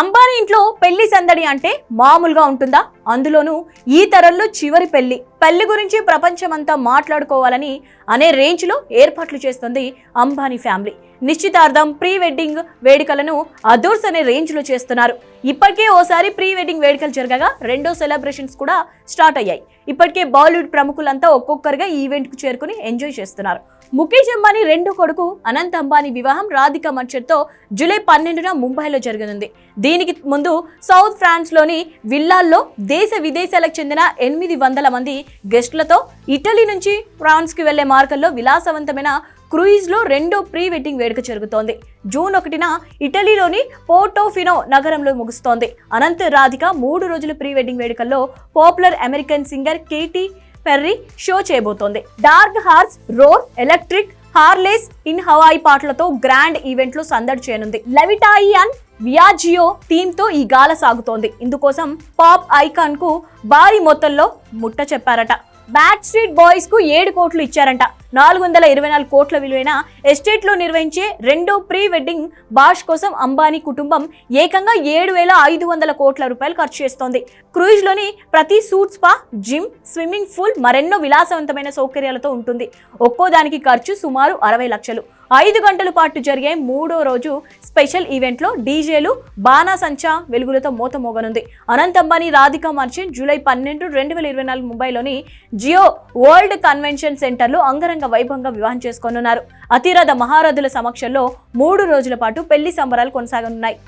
అంబానీ ఇంట్లో పెళ్ళి సందడి అంటే మామూలుగా ఉంటుందా? అందులోనూ ఈ తరంలో చివరి పెళ్ళి పెళ్ళి గురించి ప్రపంచమంతా మాట్లాడుకోవాలని అనే రేంజ్లో ఏర్పాట్లు చేస్తుంది అంబానీ ఫ్యామిలీ. నిశ్చితార్థం ప్రీ వెడ్డింగ్ వేడుకలను అదూర్స్ అనే రేంజ్లో చేస్తున్నారు. ఇప్పటికే ఓసారి ప్రీ వెడ్డింగ్ వేడుకలు జరగగా రెండో సెలబ్రేషన్స్ కూడా స్టార్ట్ అయ్యాయి. ఇప్పటికే బాలీవుడ్ ప్రముఖులంతా ఒక్కొక్కరుగా ఈవెంట్కు చేరుకుని ఎంజాయ్ చేస్తున్నారు. ముఖేష్ అంబానీ రెండో కొడుకు అనంత్ అంబానీ వివాహం రాధిక మర్చెట్తో జూలై పన్నెండున ముంబైలో జరగనుంది. దీనికి ముందు సౌత్ ఫ్రాన్స్లోని విల్లాల్లో దేశ విదేశాలకు చెందిన ఎనిమిది వందల మంది గెస్టులతో ఇటలీ నుంచి ఫ్రాన్స్కి వెళ్ళే మార్గంలో విలాసవంతమైన క్రూయిజ్లో రెండో ప్రీ వెడ్డింగ్ వేడుక జరుగుతోంది. జూన్ ఒకటిన ఇటలీలోని పోర్టోఫినో నగరంలో ముగుస్తోంది. అనంత్ రాధిక మూడు రోజుల ప్రీ వెడ్డింగ్ వేడుకల్లో popular American singer Katy Perry show చేయబోతోంది. Dark Horse Roar Electric Harleys in Hawaii పాటలతో గ్రాండ్ ఈవెంట్లో సందడి చేయనుంది. లెవిటాయి అండ్ వియాజియో థీమ్తో ఈ గాల సాగుతోంది. ఇందుకోసం పాప్ ఐకాన్కు భారీ మొత్తంలో ముట్ట చెప్పారట బ్యాట్ స్ట్రీట్ బాయ్స్కు ఏడు కోట్లు ఇచ్చారంట. నాలుగు వందల ఇరవై నాలుగు కోట్ల విలువైన ఎస్టేట్లో నిర్వహించే రెండో ప్రీ వెడ్డింగ్ బాష్ కోసం అంబానీ కుటుంబం ఏకంగా ఏడు వేల ఐదు వందల కోట్ల రూపాయలు ఖర్చు చేస్తోంది. క్రూజ్లోని ప్రతి suite spa gym swimming pool మరెన్నో విలాసవంతమైన సౌకర్యాలతో ఉంటుంది. ఒక్కో దానికి ఖర్చు సుమారు అరవై లక్షలు. ఐదు గంటల పాటు జరిగే మూడో రోజు స్పెషల్ ఈవెంట్లో డీజేలు బాణాసంచా వెలుగులతో మోత మోగనుంది అనంత్ అంబానీ రాధికా మర్చెంట్ జూలై పన్నెండు రెండు వేల ఇరవై నాలుగు ముంబైలోని జియో వరల్డ్ కన్వెన్షన్ సెంటర్లో అంగరంగ వైభవంగా వివాహం చేసుకోనున్నారు. అతిరథ మహారథుల సమక్షంలో మూడు రోజుల పాటు పెళ్ళి సంబరాలు కొనసాగనున్నాయి.